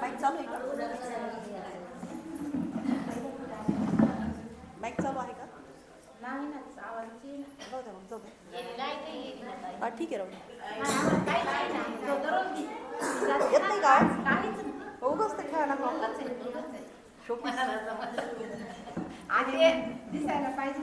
Mic चालू आहे का चालू आहे का नाही द्या जाऊ ठीक आहे राहू येत नाही का आवाज? हो ते खेळायला नको. दिसायला पाहिजे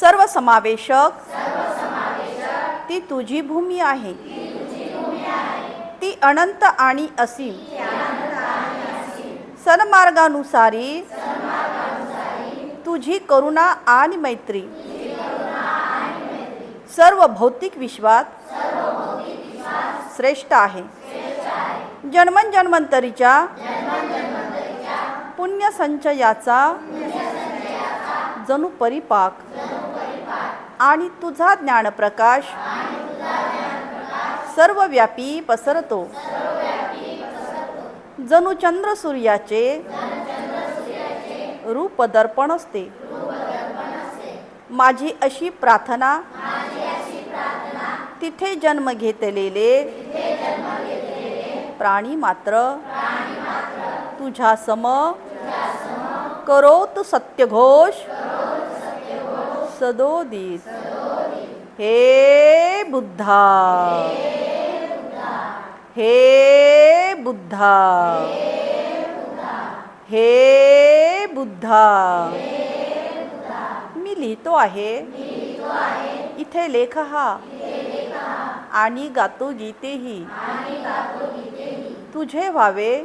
सर्व समावेशक ती तुझी भूमी आहे. ती अनंत आणि असीम. सन्मार्गानुसारी तुझी करुणा आणि मैत्री. सर्व भौतिक विश्वात श्रेष्ठ आहे. जन्मन जन्मंतरीच्या पुण्य संचयाचा जणू परिपाक आणि तुझा ज्ञानप्रकाश सर्वव्यापी पसरतो. जणू चंद्र सूर्याचे रूप दर्पण असते. माझी अशी प्रार्थना तिथे जन्म घेतलेले प्राणी मात्र तुझ्या सम करोत सत्यघोष सदोदित। हे बुद्धा। हे बुद्धा। हे बुद्धा। मी लिहितो आहे। इथे लेख हा। आणि गातो गीतेही। तुझे व्हावे।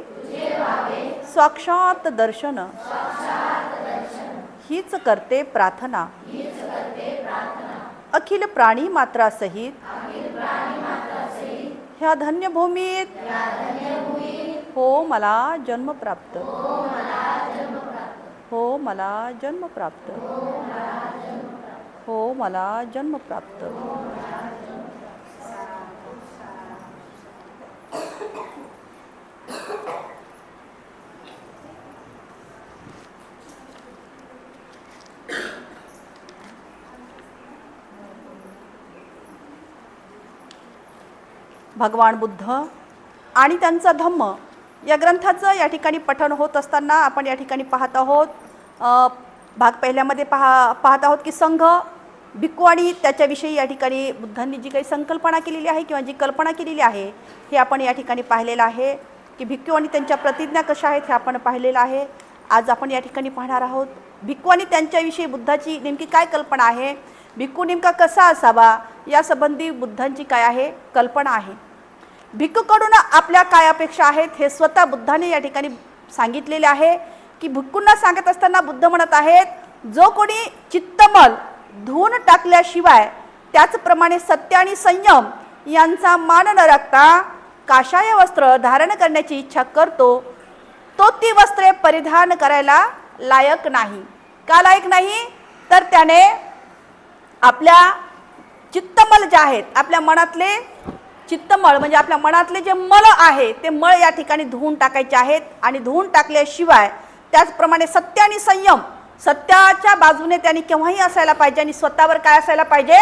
साक्षात दर्शन। हीच करते प्रार्थना। अखिल प्राणी मात्रासहित ह्या धन्यभूमीत हो मला जन्म प्राप्त. हो मला जन्म प्राप्त. हो मला जन्म प्राप्त. भगवान बुद्ध आणि त्यांचा धम्म. या ग्रंथाचं या ठिकाणी पठण होत असताना आपण या ठिकाणी पाहत आहोत भाग पहिल्यामध्ये पहा पाहत आहोत की संघ भिक्खू आणि त्याच्याविषयी या ठिकाणी बुद्धांनी जी काही संकल्पना केलेली आहे किंवा जी कल्पना केलेली आहे हे आपण या ठिकाणी पाहिलेलं आहे की भिक्खू आणि त्यांच्या प्रतिज्ञा कशा आहेत हे आपण पाहिलेलं आहे. आज आपण या ठिकाणी पाहणार आहोत भिक्खू आणि त्यांच्याविषयी बुद्धाची नेमकी काय कल्पना आहे भिक्खू नेमका कसा असावा यासंबंधी बुद्धांची काय आहे कल्पना आहे. भिक्खूकडून आपल्या काय अपेक्षा आहेत हे स्वतः बुद्धाने या ठिकाणी सांगितलेले आहे की भिक्खूंना सांगत असताना बुद्ध म्हणत आहेत जो कोणी चित्तमल धुवून टाकल्याशिवाय त्याचप्रमाणे सत्य आणि संयम यांचा मान न राखता काशाय वस्त्र धारण करण्याची इच्छा करतो तो ती वस्त्रे परिधान करायला लायक नाही. का लायक नाही? तर त्याने आपल्या चित्तमल जे आहेत आपल्या मनातले चित्तमळ म्हणजे आपल्या मनातले जे मळ आहे ते मळ या ठिकाणी धुवून टाकायचे आहेत. आणि धुवून टाकल्याशिवाय त्याचप्रमाणे सत्य आणि संयम सत्याच्या बाजूने त्यांनी केव्हाही असायला पाहिजे आणि स्वतःवर काय असायला पाहिजे?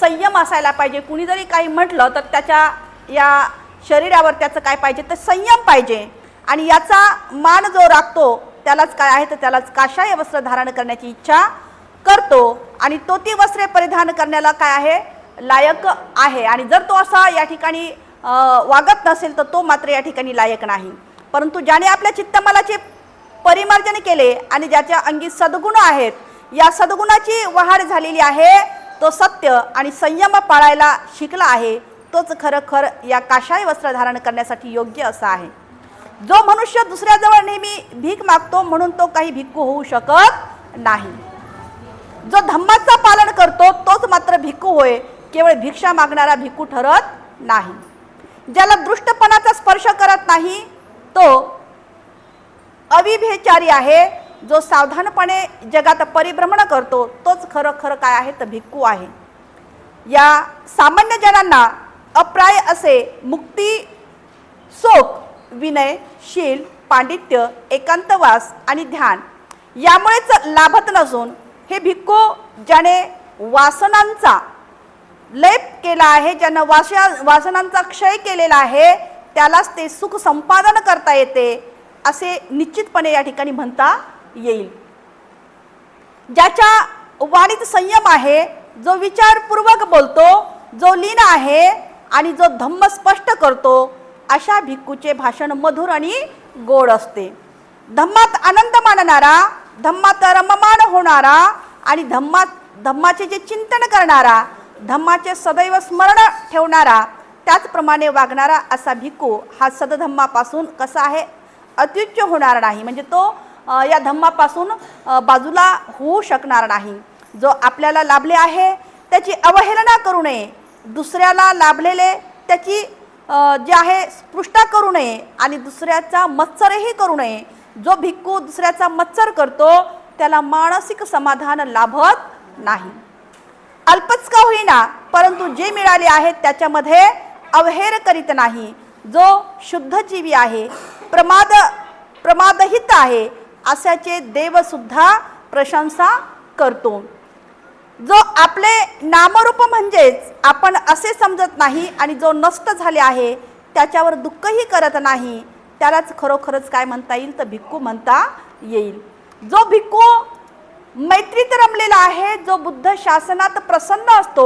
संयम असायला पाहिजे. कुणी जरी काही म्हटलं तर त्याच्या या शरीरावर त्याचं काय पाहिजे? तर संयम पाहिजे. आणि याचा मान जो राखतो त्यालाच काय आहे? तर त्यालाच काशाय वस्त्र धारण करण्याची इच्छा करतो. आणि तो ती वस्त्रे परिधान करण्याला काय आहे? लायक आहे आणि जर तो असा या ठिकाणी वागत नसेल तर तो मात्र या ठिकाणी लायक नाही. परंतु ज्याने आपल्या चित्तमलाचे परिमार्जन केले आणि ज्याच्या अंगी सद्गुण आहेत या सद्गुणाची वहाड झालेली आहे तो सत्य आणि संयम पाळायला शिकला आहे तोच खरं खर या काशाय वस्त्र धारण करण्यासाठी योग्य असा आहे. जो मनुष्य दुसऱ्याजवळ नेहमी भीक मागतो म्हणून तो काही भिक्खू होऊ शकत नाही. जो धम्माचं पालन करतो तोच मात्र भिक्खू होय केवळ भिक्षा मागणारा भिक्खू ठरत नाही. ज्याला दृष्टपणाचा स्पर्श करत नाही तो अविभेचारी आहे. जो सावधानपणे जगात परिभ्रमण करतो तोच खरं खरं काय आहे? तर भिक्खू आहे. या सामान्य जनांना अप्राय असे मुक्ती सोख विनय शील पांडित्य एकांतवास आणि ध्यान यामुळेच लाभत नसून हे भिक्खू ज्याने वासनांचा लेप केला आहे ज्यानं वाशा वासनांचा क्षय केलेला आहे त्यालाच ते सुख संपादन करता येते असे निश्चितपणे या ठिकाणी म्हणता येईल. ज्याच्या वाणीत संयम आहे जो विचारपूर्वक बोलतो जो लीन आहे आणि जो धम्म स्पष्ट करतो अशा भिक्खूचे भाषण मधुर आणि गोड असते. धम्मात आनंद मानणारा धम्मात रममान होणारा आणि धम्मात धम्माचे जे चिंतन करणारा धम्माचे सदैव स्मरण ठेवणारा त्याचप्रमाणे वागणारा असा भिक्खू हा सदधम्मापासून कसा आहे? अत्युच्च होणार नाही. म्हणजे तो या धम्मापासून बाजूला होऊ शकणार नाही. जो आपल्याला लाभले आहे त्याची अवहेलना करू नये. दुसऱ्याला लाभलेले त्याची जे आहे स्पृष्टा करू नये आणि दुसऱ्याचा मत्सरही करू नये. जो भिक्खू दुसऱ्याचा मत्सर करतो त्याला मानसिक समाधान लाभत नाही. अल्पच का होईना परंतु जे मिळाले आहेत त्याच्यामध्ये अवहेर करीत नाही. जो शुद्ध जीवी आहे प्रमाद प्रमादहित आहे अशाचे देवसुद्धा प्रशंसा करतो. जो आपले नामरूप म्हणजेच आपण असे समजत नाही आणि जो नष्ट झाले आहे त्याच्यावर दुःखही करत नाही त्यालाच खरोखरच काय म्हणता येईल? तर भिक्खू म्हणता येईल. जो भिक्खू मैत्रीत रमलेला आहे जो बुद्ध शासनात प्रसन्न असतो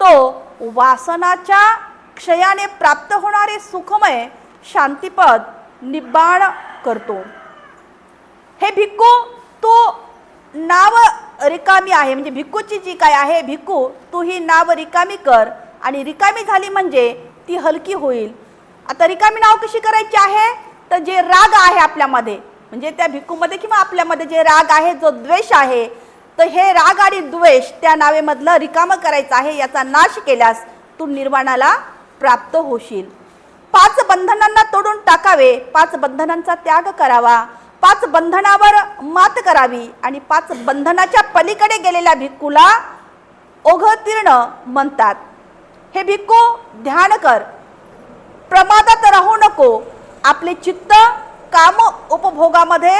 तो वासनाच्या क्षयाने प्राप्त होणारे सुखमय शांतीपद निब्बाण करतो. हे भिक्खू तू नाव रिकामी आहे म्हणजे भिक्खूची जी काय आहे भिक्खू तू ही नाव रिकामी कर आणि रिकामी झाली म्हणजे ती हलकी होईल. आता रिकामी नाव कशी करायची आहे? तर जे राग आहे आपल्यामध्ये म्हणजे त्या भिक्खूमध्ये किंवा आपल्यामध्ये जे राग आहे जो द्वेष आहे तर हे राग आणि द्वेष त्या नावेमधलं रिकामं करायचं आहे याचा नाश केल्यास तू निर्वाणाला प्राप्त होशील. पाच बंधनांना तोडून टाकावे पाच बंधनांचा त्याग करावा पाच बंधनावर मात करावी आणि पाच बंधनाच्या पलीकडे गेलेल्या भिक्खूला ओघतीर्ण म्हणतात. हे भिक्खू ध्यान कर. प्रमादात राहू नको. आपले चित्त काम उपभोगामध्ये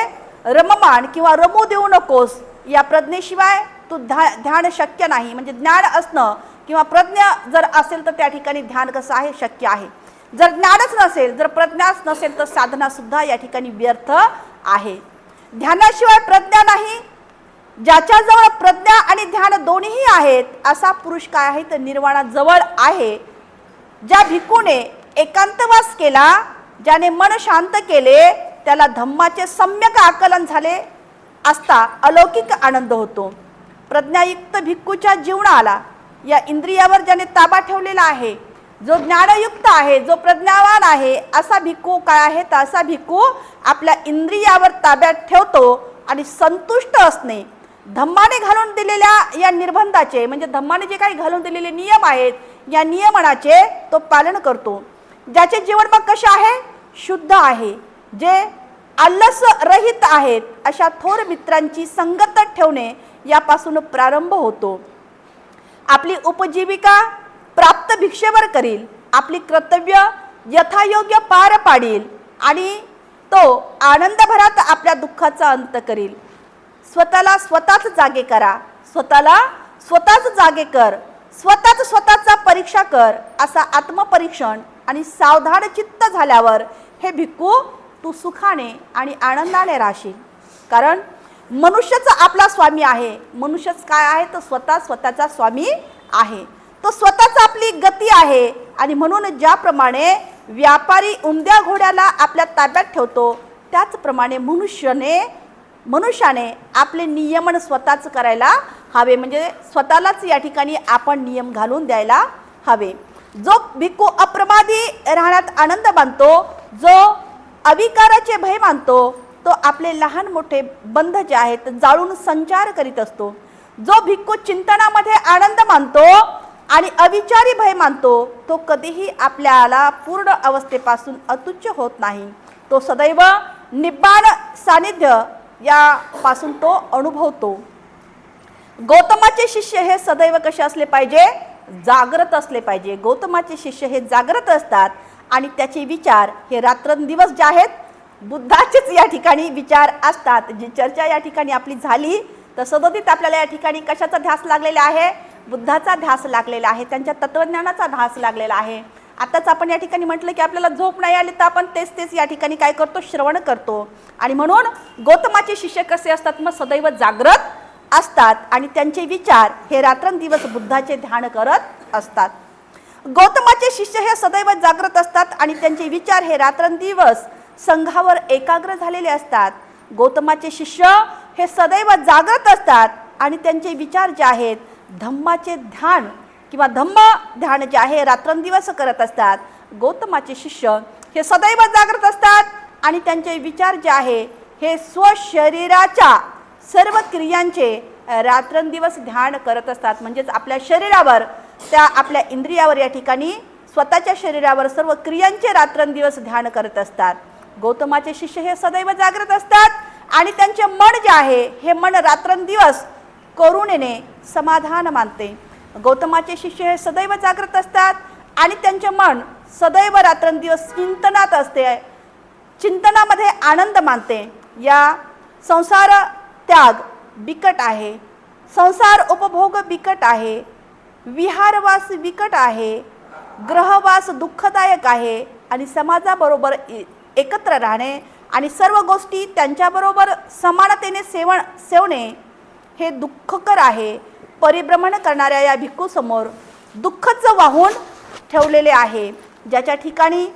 रममान किंवा रमू देऊ नकोस या प्रज्ञेशिवाय तू ध्या ध्यान शक्य नाही. म्हणजे ज्ञान असणं किंवा प्रज्ञा जर असेल तर त्या ठिकाणी ध्यान कसं आहे? शक्य आहे. जर ज्ञानच नसेल जर प्रज्ञाच नसेल तर साधनासुद्धा या ठिकाणी व्यर्थ आहे. ध्यानाशिवाय प्रज्ञा नाही. ज्याच्याजवळ प्रज्ञा आणि ध्यान दोन्हीही आहेत असा पुरुष काय आहे? तर निर्वाणाजवळ आहे. ज्या भिकूने एकांतवास केला ज्याने मन शांत केले त्याला धम्माचे सम्यक आकलन झाले असता अलौकिक आनंद होतो. प्रज्ञायुक्त भिक्खूच्या जीवनाला या इंद्रियावर ज्याने ताबा ठेवलेला आहे जो ज्ञानयुक्त आहे जो प्रज्ञावान आहे असा भिक्खू काय आहे? तर असा भिक्खू आपल्या इंद्रियावर ताब्यात ठेवतो आणि संतुष्ट असणे. धम्माने घालून दिलेल्या या निर्बंधाचे म्हणजे धम्माने जे काही घालून दिलेले नियम आहेत या नियमनाचे तो पालन करतो. ज्याचे जीवन मग कसे आहे? शुद्ध आहे. जे आलस रहित आहेत अशा थोर मित्रांची संगत ठेवणे यापासून प्रारंभ होतो. आपली उपजीविका प्राप्त भिक्षेवर करील आपली कर्तव्य यथायोग्य पार पाडील आणि तो आनंदभरात आपल्या दुःखाचा अंत करील. स्वतःला स्वतःच जागे करा. स्वतःला स्वतःच जागे कर. स्वतःच स्वतःचा परीक्षा कर असा आत्मपरीक्षण आणि सावधान चित्त झाल्यावर हे भिक्खू तू सुखाने आणि आनंदाने राहशील. कारण मनुष्यच आपला स्वामी आहे. मनुष्यच काय आहे? तो स्वतः स्वतःचा स्वामी आहे. तो स्वतःच आपली गती आहे आणि म्हणून ज्याप्रमाणे व्यापारी उमद्या घोड्याला आपल्या ताब्यात ठेवतो त्याचप्रमाणे मनुष्याने मनुष्याने आपले नियमन स्वतःच करायला हवे. म्हणजे स्वतःलाच या ठिकाणी आपण नियम घालून द्यायला हवे. जो भिक्खू अप्रमादी राहण्यात आनंद मानतो जो अविकाराचे भय मानतो तो आपले लहान मोठे बंध जे आहेत जाळून संचार करीत असतो. जो भिक्खू चिंतनामध्ये आनंद मानतो आणि अविचारी भय मानतो तो कधीही आपल्याला पूर्ण अवस्थेपासून अतुच्य होत नाही. तो सदैव निब्बाण सानिध्य यापासून तो अनुभवतो. गौतमाचे शिष्य हे सदैव कसे असले पाहिजे? जागृत असले पाहिजे. गौतमाचे शिष्य हे जागृत असतात आणि त्याचे विचार हे रात्रंदिवस जे आहेत बुद्धाचेच या ठिकाणी विचार असतात. जी चर्चा या ठिकाणी आपली झाली तर सदोदित आपल्याला या ठिकाणी कशाचा ध्यास लागलेला आहे? बुद्धाचा ध्यास लागलेला आहे त्यांच्या तत्वज्ञानाचा ध्यास लागलेला आहे. आताच आपण या ठिकाणी म्हटलं की आपल्याला झोप नाही आली तर आपण तेच तेच या ठिकाणी काय करतो? श्रवण करतो. आणि म्हणून गौतमाचे शिष्य कसे असतात? मग सदैव जागृत असतात आणि त्यांचे विचार हे रात्रंदिवस बुद्धाचे ध्यान करत असतात. गौतमाचे शिष्य हे सदैव जागृत असतात आणि त्यांचे विचार हे रात्रंदिवस संघावर एकाग्र झालेले असतात. गौतमाचे शिष्य हे सदैव जागृत असतात आणि त्यांचे विचार जे आहेत धम्माचे ध्यान किंवा धम्म ध्यान जे आहे रात्रंदिवस करत असतात. गौतमाचे शिष्य हे सदैव जागृत असतात आणि त्यांचे विचार जे आहे हे स्वशरीराच्या सर्व क्रियांचे रात्रंदिवस ध्यान करत असतात. म्हणजेच आपल्या शरीरावर त्या आपल्या इंद्रियावर या ठिकाणी स्वतःच्या शरीरावर सर्व क्रियांचे रात्रंदिवस ध्यान करत असतात. गौतमाचे शिष्य हे सदैव जागृत असतात आणि त्यांचे मन जे आहे हे मन रात्रंदिवस करुणेने समाधान मानते. गौतमाचे शिष्य हे सदैव जागृत असतात आणि त्यांचे मन सदैव रात्रंदिवस चिंतनात असते चिंतनामध्ये आनंद मानते. या संसार त्याग बिकट आहे. संसार उपभोग बिकट आहे. विहारवास बिकट आहे. ग्रहवास दुःखदायक आहे आणि समाजाबरोबर एकत्र राहणे आणि सर्व गोष्टी त्यांच्याबरोबर समानतेने सेवण सेवणे हे दुःखकर आहे. परिभ्रमण करणाऱ्या या भिक्खूसमोर दुःखच वाहून ठेवलेले आहे. ज्याच्या ठिकाणी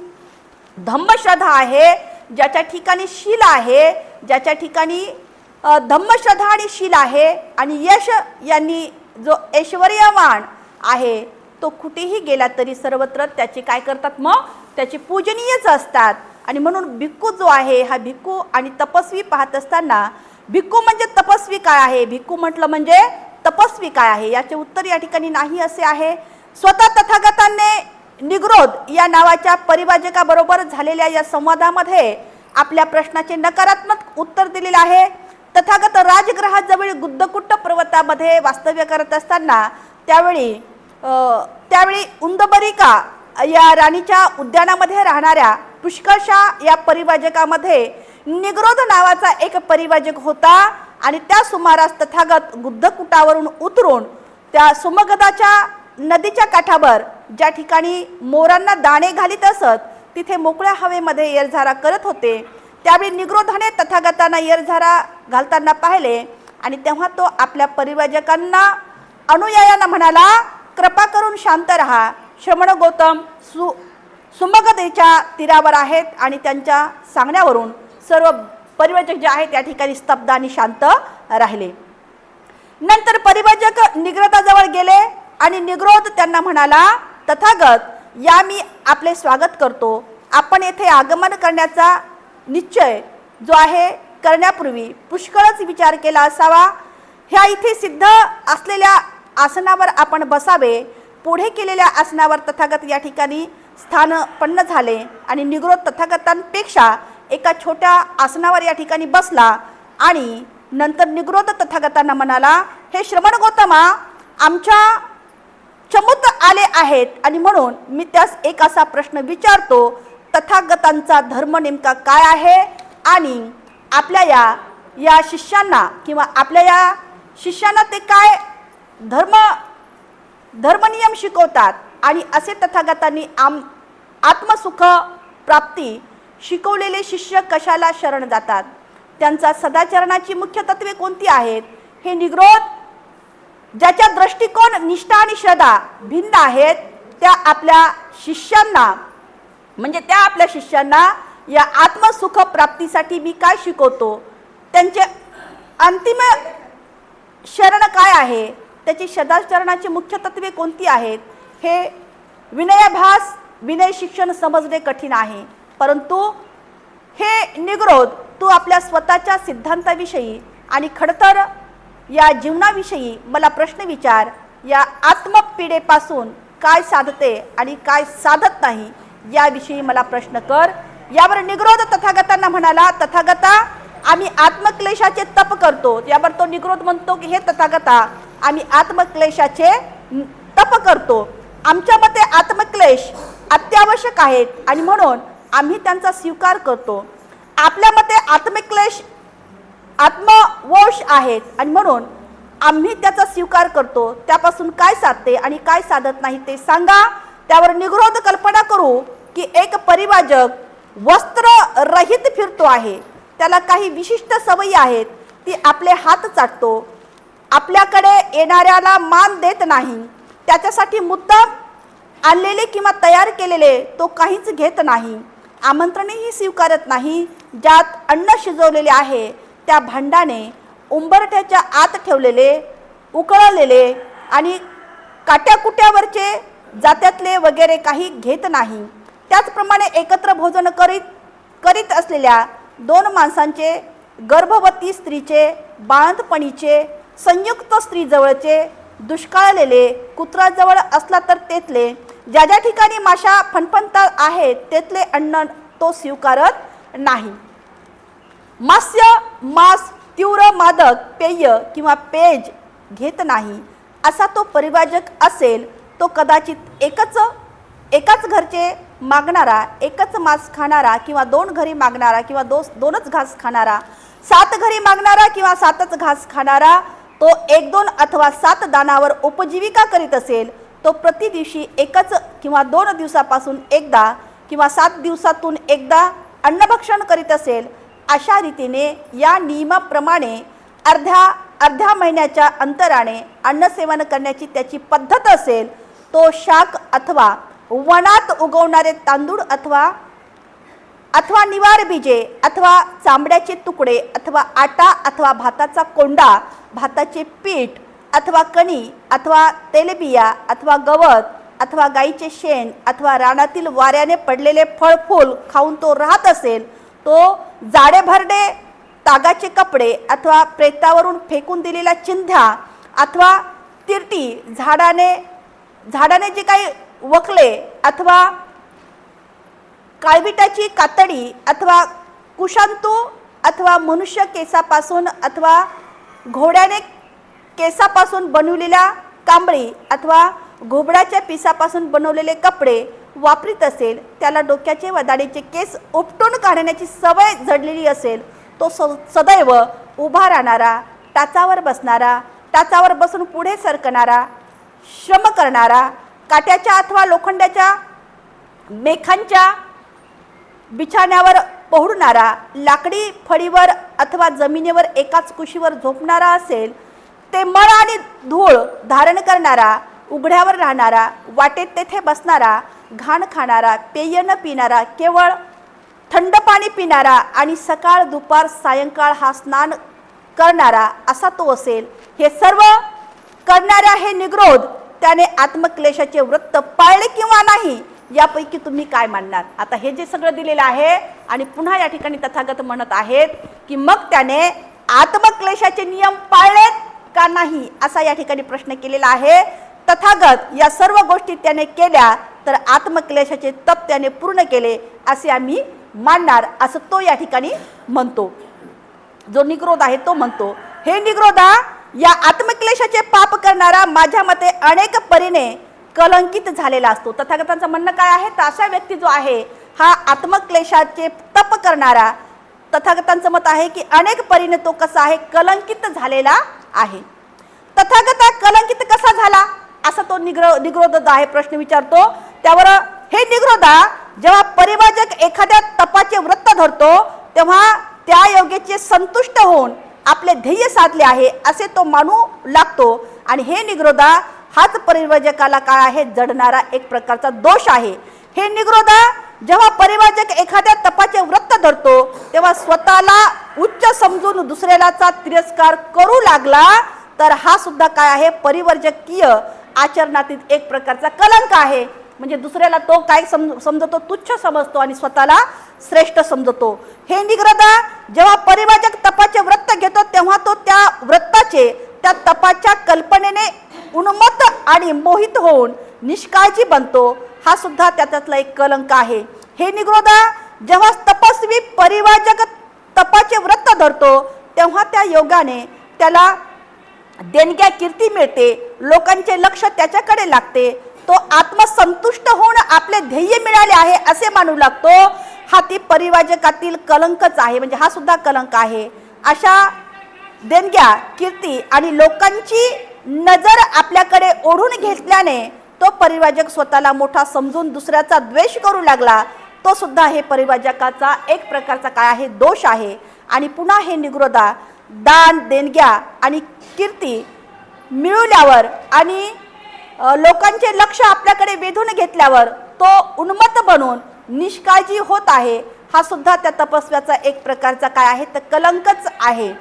धम्मश्रद्धा आहे ज्याच्या ठिकाणी शील आहे ज्याच्या ठिकाणी धम्मश्रद्धा आणि शील आहे आणि यश यांनी जो ऐश्वर्यवान आहे तो कुठेही गेला तरी सर्वत्र त्याचे काय करतात मग? त्याचे पूजनीयच असतात. आणि म्हणून भिक्खू जो आहे हा भिक्खू आणि तपस्वी पाहत असताना भिक्खू म्हणजे तपस्वी काय आहे? भिक्खू म्हटलं म्हणजे तपस्वी काय आहे? याचे उत्तर या ठिकाणी नाही असे आहे. स्वतः तथागतांनी निग्रोध या नावाच्या परिभाजकाबरोबर झालेल्या या संवादामध्ये आपल्या प्रश्नाचे नकारात्मक उत्तर दिलेले आहे. तथागत राजग्रहाजवळ गुद्दकुट्ट पर्वतामध्ये वास्तव्य करत असताना त्यावेळी त्यावेळी उंदबरिका या राणीच्या उद्यानामध्ये राहणाऱ्या पुष्कळशा या परिभाजकामध्ये निग्रोध नावाचा एक परिभाजक होता आणि त्या सुमारास तथागत गुद्धकुटावरून उतरून त्या सुमगदाच्या नदीच्या काठावर ज्या ठिकाणी मोरांना दाणे घालीत असत तिथे मोकळ्या हवेमध्ये येरझारा करत होते. त्यावेळी निग्रोधाने तथागतांना येरझारा घालताना पाहिले आणि तेव्हा तो आपल्या परिवाजकांना अनुयायांना म्हणाला कृपा करून शांत राहा. श्रमण गौतम सु सुमगदेच्या तीरावर आहेत आणि त्यांच्या सांगण्यावरून सर्व परिवाजक जे आहेत त्या ठिकाणी स्तब्ध आणि शांत राहिले. नंतर परिवाजक निग्रताजवळ गेले आणि निग्रोध त्यांना म्हणाला तथागत या मी आपले स्वागत करतो. आपण येथे आगमन करण्याचा निश्चय जो आहे करण्यापूर्वी पुष्कळच विचार केला असावा. ह्या इथे सिद्ध असलेल्या आसनावर आपण बसावे. पुढे केलेल्या आसनावर तथागत या ठिकाणी स्थानपन्न झाले आणि निग्रोध तथागतांपेक्षा एका छोट्या आसनावर या ठिकाणी बसला आणि नंतर निग्रोध तथागतांना म्हणाला हे श्रवण गौतमा आमच्या चमूत आले आहेत आणि म्हणून मी त्यास एक असा प्रश्न विचारतो तथागतांचा धर्म नेमका काय आहे आणि आपल्या या या शिष्यांना किंवा आपल्या या शिष्यांना ते काय धर्म धर्मनियम शिकवतात आणि असे तथागतांनी आम आत्मसुख प्राप्ती शिकवलेले शिष्य कशाला शरण जातात? त्यांचा सदाचरणाची मुख्य तत्वे कोणती आहेत? हे निग्रोध ज्याच्या दृष्टिकोन निष्ठा आणि श्रद्धा भिन्न आहेत त्या आपल्या शिष्यांना म्हणजे त्या आपल्या शिष्यांना या आत्मसुख प्राप्तीसाठी मी काय शिकवतो? त्यांचे अंतिम शरण काय आहे? त्याची सदाचरणाची मुख्य तत्वे कोणती आहेत? हे विनयाभास विनय शिक्षण समजणे कठीण आहे. परंतु हे निग्रोध तू आपल्या स्वतःच्या सिद्धांताविषयी आणि खडतर या जीवनाविषयी मला प्रश्न विचार. या आत्मपिढेपासून काय साधते आणि काय साधत नाही याविषयी मला प्रश्न कर. यावर निग्रोध तथागतांना म्हणाला तथागता आम्ही आत्मक्लेशाचे तप करतो. यावर तो निग्रोध म्हणतो की हे तथागता आम्ही आत्मक्लेशाचे तप करतो. आमच्या मते आत्मक्लेश अत्यावश्यक आहेत आणि म्हणून आम्ही त्यांचा स्वीकार करतो. आपल्या मते आत्मक्लेश आत्मवश आहेत आणि म्हणून आम्ही त्याचा स्वीकार करतो. त्यापासून काय साधते आणि काय साधत नाही ते सांगा. त्यावर निग्रोध कल्पना करू की एक परिवाजक वस्त्र रहित फिरतो आहे. त्याला काही विशिष्ट सवयी आहेत. ती आपले हात चाटतो. आपल्याकडे येणाऱ्याला मान देत नाही. त्याच्यासाठी मुद्दाम आणलेले किंवा तयार केलेले तो काहीच घेत नाही. आमंत्रणेही स्वीकारत नाही. ज्यात अन्न शिजवलेले आहे त्या भांडाने उंबरठ्याच्या आत ठेवलेले उकळलेले आणि काट्याकुट्यावरचे जात्यातले वगैरे काही घेत नाही. त्याचप्रमाणे एकत्र भोजन करीत करीत असलेल्या दोन माणसांचे गर्भवती स्त्रीचे बाळंतपणीचे संयुक्त स्त्रीजवळचे दुष्काळलेले कुत्राजवळ असला तर तेथले ज्या ज्या ठिकाणी माशा फणफणतात आहेत तेथले अन्न तो स्वीकारत नाही. मास्य मांस तीव्र मादक पेय किंवा पेज घेत नाही असा तो परिवाजक असेल तो कदाचित एकच एकाच घरचे मागणारा एकच मांस खाणारा किंवा दोन घरी मागणारा किंवा दो दोनच घास खाणारा सात घरी मागणारा किंवा सातच घास खाणारा तो एक दोन अथवा सात दानावर उपजीविका करीत असेल तो प्रति दिवशी एकच किंवा दोन दिवसापासून एकदा किंवा सात दिवसातून एकदा अन्नभक्षण करीत असेल अशा रीतीने या नियमाप्रमाणे अर्ध्या अर्ध्या महिन्याच्या अंतराने अन्नसेवन करण्याची त्याची पद्धत असेल तो शाक अथवा वनात उगवणारे तांदूळ अथवा अथवा निवार बीजे अथवा चांबड्याचे तुकडे अथवा आटा अथवा भाताचा कोंडा भाताचे पीठ अथवा कणी अथवा तेलबिया अथवा गवत अथवा गाईचे शेण अथवा रानातील वाऱ्याने पडलेले फळफूल खाऊन तो राहत असेल तो जाडे भरडे तागाचे कपडे अथवा प्रेतावरून फेकून दिलेल्या चिंध्या अथवा तिरटी झाडाने झाडाने जे काही वकले अथवा काळविटाची कातडी अथवा कुशांतू अथवा मनुष्य केसापासून अथवा घोड्याने केसापासून बनवलेल्या कांबळी अथवा घोबड्याच्या पिसापासून बनवलेले कपडे वापरीत असेल त्याला डोक्याचे व दाढीचे केस उपटून काढण्याची सवय जडलेली असेल तो स सदैव उभा राहणारा टाचावर बसणारा टाचावर बसून पुढे सरकणारा श्रम करणारा काट्याच्या अथवा लोखंडाच्या मेखांच्या बिछाण्यावर पोहडणारा लाकडी फळीवर अथवा जमिनीवर एकाच कुशीवर झोपणारा असेल ते मळ आणि धूळ धारण करणारा उघड्यावर राहणारा वाटेत तेथे बसणारा घाण खाणारा पेय न पिणारा केवळ थंड पाणी पिणारा आणि सकाळ दुपार सायंकाळ हा स्नान करणारा असा तो असेल. हे सर्व करणाऱ्या हे निग्रोध त्याने आत्मक्लेशाचे वृत्त पाळले किंवा नाही यापैकी तुम्ही काय मानणार? आता हे जे सगळं दिलेलं आहे आणि पुन्हा या ठिकाणी तथागत म्हणत आहेत की मग त्याने आत्मक्लेशाचे नियम पाळलेत का नाही असा या ठिकाणी प्रश्न केलेला आहे. तथागत या सर्व गोष्टी त्याने केल्या तर आत्मक्लेशाचे तप त्याने पूर्ण केले असे आम्ही मानणार असं तो या ठिकाणी म्हणतो. जो निग्रोध आहे तो म्हणतो. हे निग्रोधा या आत्मक्लेशाचे पाप करणारा माझ्या मते अनेक परीने कलंकित झालेला असतो. तथागतांचं म्हणणं काय आहे? तर असा व्यक्ती जो आहे हा आत्मक्लेशाचे तप करणारा तथागतांचं मत आहे की अनेक परीने तो कसा आहे? कलंकित झालेला आहे. तथागता कलंकित कसा झाला? असा तो निग्र निग्रोध आहे प्रश्न विचारतो. त्यावर हे निग्रोधा जेव्हा परिवाजक एखाद्या तपाचे व्रत धरतो तेव्हा त्या योगेचे संतुष्ट होऊन आपले ध्येय साधले आहे असे तो मानू लागतो. आणि हे निग्रोधा हाच परिवाजकाला काय आहे जडणारा एक प्रकारचा दोष आहे. हे निग्रोधा जेव्हा परिवाजक एखाद्या तपाचे व्रत धरतो तेव्हा स्वतःला उच्च समजून दुसऱ्याचा तिरस्कार करू लागला तर हा सुद्धा काय आहे? परिवर्जकीय आचरणातील एक प्रकारचा कलंक आहे. म्हणजे दुसऱ्याला तो काय सम समजतो? तुच्छ समजतो आणि स्वतःला श्रेष्ठ समजतो. हे निग्रदा जेव्हा परिवाजक तपाचे व्रत घेतो तेव्हा तो त्या व्रताचे त्या तपाच्या कल्पनेने उन्मत्त आणि मोहित होऊन निष्काळजी बनतो. हा सुद्धा त्याच्यातला एक कलंक आहे. हे निग्रोदा जेव्हा तपस्वी परिवाजक तपाचे व्रत धरतो तेव्हा त्या योगाने त्याला देणग्या कीर्ती मिळते लोकांचे लक्ष त्याच्याकडे लागते. तो आत्मसंतुष्ट होऊन आपले ध्येय मिळाले आहे असे मानू लागतो. हा ती परिवाजकातील कलंकच आहे म्हणजे हा सुद्धा कलंक आहे. अशा देणग्या कीर्ती आणि लोकांची नजर आपल्याकडे ओढून घेतल्याने तो परिवाजक स्वतःला मोठा समजून दुसऱ्याचा द्वेष करू लागला. तो सुद्धा हे परिवाजकाचा एक प्रकारचा काय आहे? दोष आहे. आणि पुन्हा हे निग्रोदा दान देणग्या आणि कीर्ती मिळवल्यावर आणि लोकांचे लक्ष आपल्याकडे वेधून घेतल्यावर तो उन्मत्त बनून निष्काळजी होत आहे हा सुद्धा त्या तपस्व्याचा एक प्रकारचा काय आहे? तर कलंकच आहे.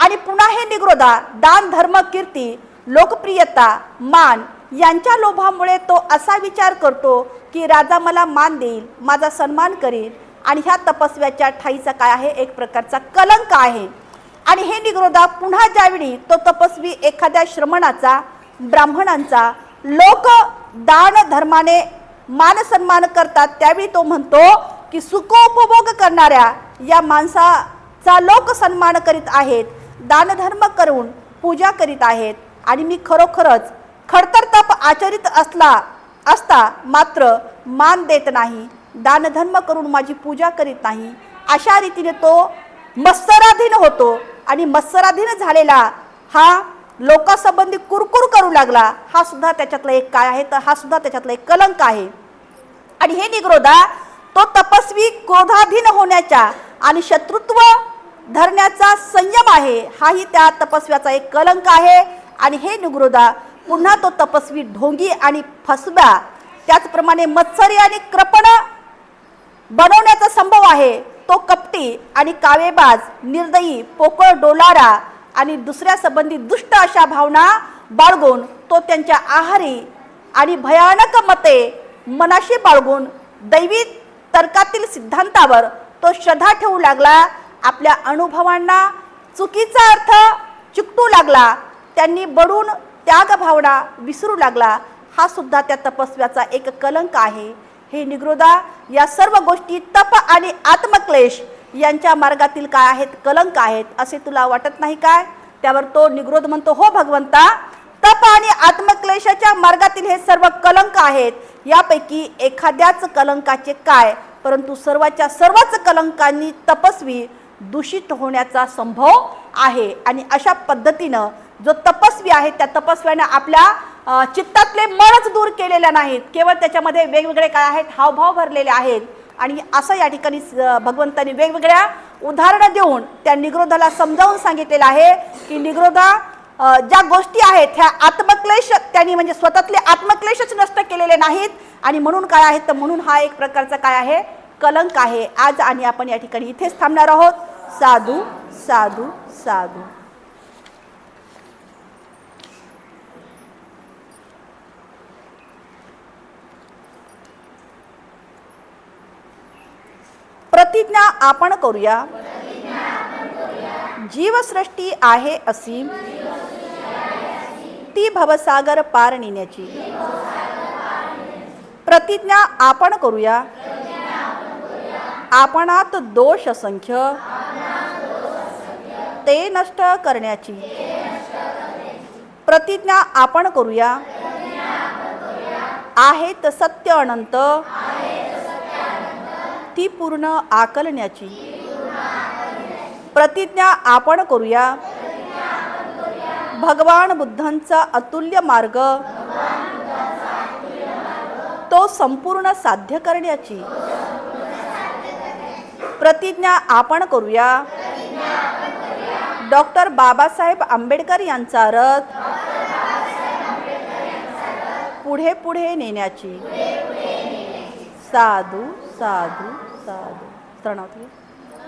आणि पुन्हा हे निग्रोधा दान धर्म कीर्ती लोकप्रियता मान यांच्या लोभामुळे तो असा विचार करतो की राजा मला मान देईल माझा सन्मान करील आणि ह्या तपस्व्याच्या ठाईचा काय आहे? एक प्रकारचा कलंक आहे. आणि हे निग्रोधा पुन्हा ज्यावेळी तो तपस्वी एखाद्या श्रमणाचा ब्राह्मणांचा लोक दान धर्माने मान सन्मान करतात त्यावेळी तो म्हणतो की सुखोपभोग करणाऱ्या या माणसाचा लोक सन्मान करीत आहेत दानधर्म करून पूजा करीत आहेत आणि मी खरोखरच खडतर तप आचरित असला असता मात्र मान देत नाही दानधर्म करून माझी पूजा करीत नाही अशा रीतीने तो मत्सराधीन होतो आणि मत्सराधीन झालेला हा लोकांसंबंधी कुरकुर करू लागला. हा सुद्धा त्याच्यातला एक काय आहे? तर हा सुद्धा त्याच्यातला एक कलंक आहे. आणि हे निग्रोधा तो तपस्वी क्रोधाधीन होण्याच्या आणि शत्रुत्व धरण्याचा संयम आहे हाही त्या तपस्व्याचा एक कलंक आहे. आणि हे निग्रोधा पुन्हा तो तपस्वी ढोंगी आणि फसब्या त्याचप्रमाणे मत्सरी आणि कृपण बनवण्याचा संभव आहे. तो कपटी आणि कावेबाज निर्दयी पोकळ डोलारा आणि दुसऱ्या संबंधी दुष्ट अशा भावना बाळगून तो त्यांच्या आहारी आणि भयानक मते मनाशी बाळगून दैवी तर्कातील सिद्धांतावर तो श्रद्धा ठेवू लागला आपल्या अनुभवांना चुकीचा अर्थ चिकटू लागला त्यांनी बडून त्याग भावना विसरू लागला. हा सुद्धा त्या तपस्व्याचा एक कलंक आहे. हे निग्रोदा या सर्व गोष्टी तप आणि आत्मक्लेश यांच्या मार्गातील काय आहेत कलंक आहेत असे तुला वाटत नाही काय? त्यावर तो निग्रोध म्हणतो हो भगवंता तप आणि आत्मक्लेशाच्या मार्गातील हे सर्व कलंक आहेत. यापैकी एखाद्याच कलंकाचे काय? परंतु सर्वाच्या सर्वच कलंकांनी तपस्वी दूषित होण्याचा संभव आहे. आणि अशा पद्धतीनं जो तपस्वी आहे त्या तपस्व्याने आपल्या चित्तातले मनच दूर केलेले नाहीत. केवळ त्याच्यामध्ये वेगवेगळे काय आहेत? हावभाव भरलेले आहेत. आणि असं या ठिकाणी भगवंतांनी वेगवेगळ्या उदाहरणं देऊन त्या निग्रोधाला समजावून सांगितलेलं आहे की निग्रोधा ज्या गोष्टी आहेत ह्या आत्मक्लेश त्यांनी म्हणजे स्वतःतले आत्मक्लेशच नष्ट केलेले नाहीत. आणि म्हणून काय आहेत? तर म्हणून हा एक प्रकारचा काय आहे? कलंक आहे. आज आणि आपण या ठिकाणी इथेच थांबणार आहोत. साधू साधू साधू. प्रतिज्ञा आपण करूया. जीवसृष्टी आहे असीम. ती भवसागर पार नेण्याची प्रतिज्ञा आपण करूया. आपणात दोष असंख्य. ते नष्ट करण्याची. प्रतिज्ञा आपण करूया. आहेत सत्य अनंत. ती पूर्ण आकलण्याची. प्रतिज्ञा आपण करूया. भगवान बुद्धांचा अतुल्य मार्ग. तो संपूर्ण साध्य करण्याची. प्रतिज्ञा आपण करूया. डॉक्टर बाबासाहेब आंबेडकर यांचा रथ. पुढे पुढे नेण्याची. साधू साधू साधू. शरणार्थी.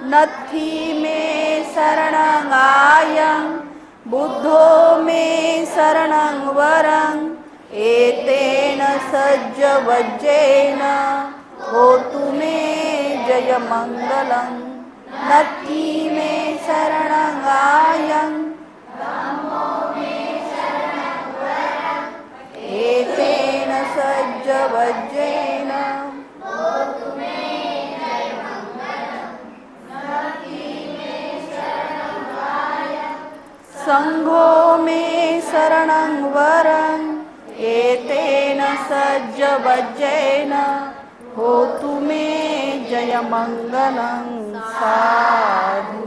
नथी मे शरणंगायं बुद्धो मे शरणं वरं एतेन सज्ज वज्जेन होतु मे जय मङ्गलं मे शरणंगायं एतेन सज्ज वज्जेन सङ्घो मे शरणं वरं एतेन सज्ज वज्जेन होतु मे जयमङ्गलं साधु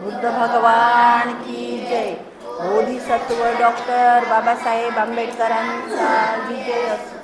बुद्ध भगवान की जय बोधिसत्व डॉक्टर बाबासाहेब आंबेडकरांचा विजय असो